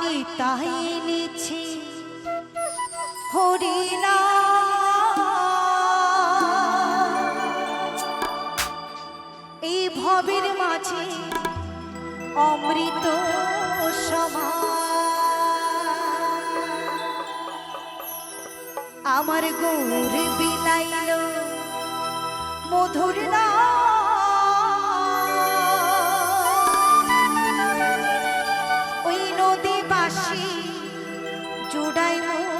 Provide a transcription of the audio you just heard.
পাইনি তাই এনেছি হরিণা এই ভবের মাঝে অমৃত সমা আমার গৌর বিলাইল মধুর না জুড়াই মন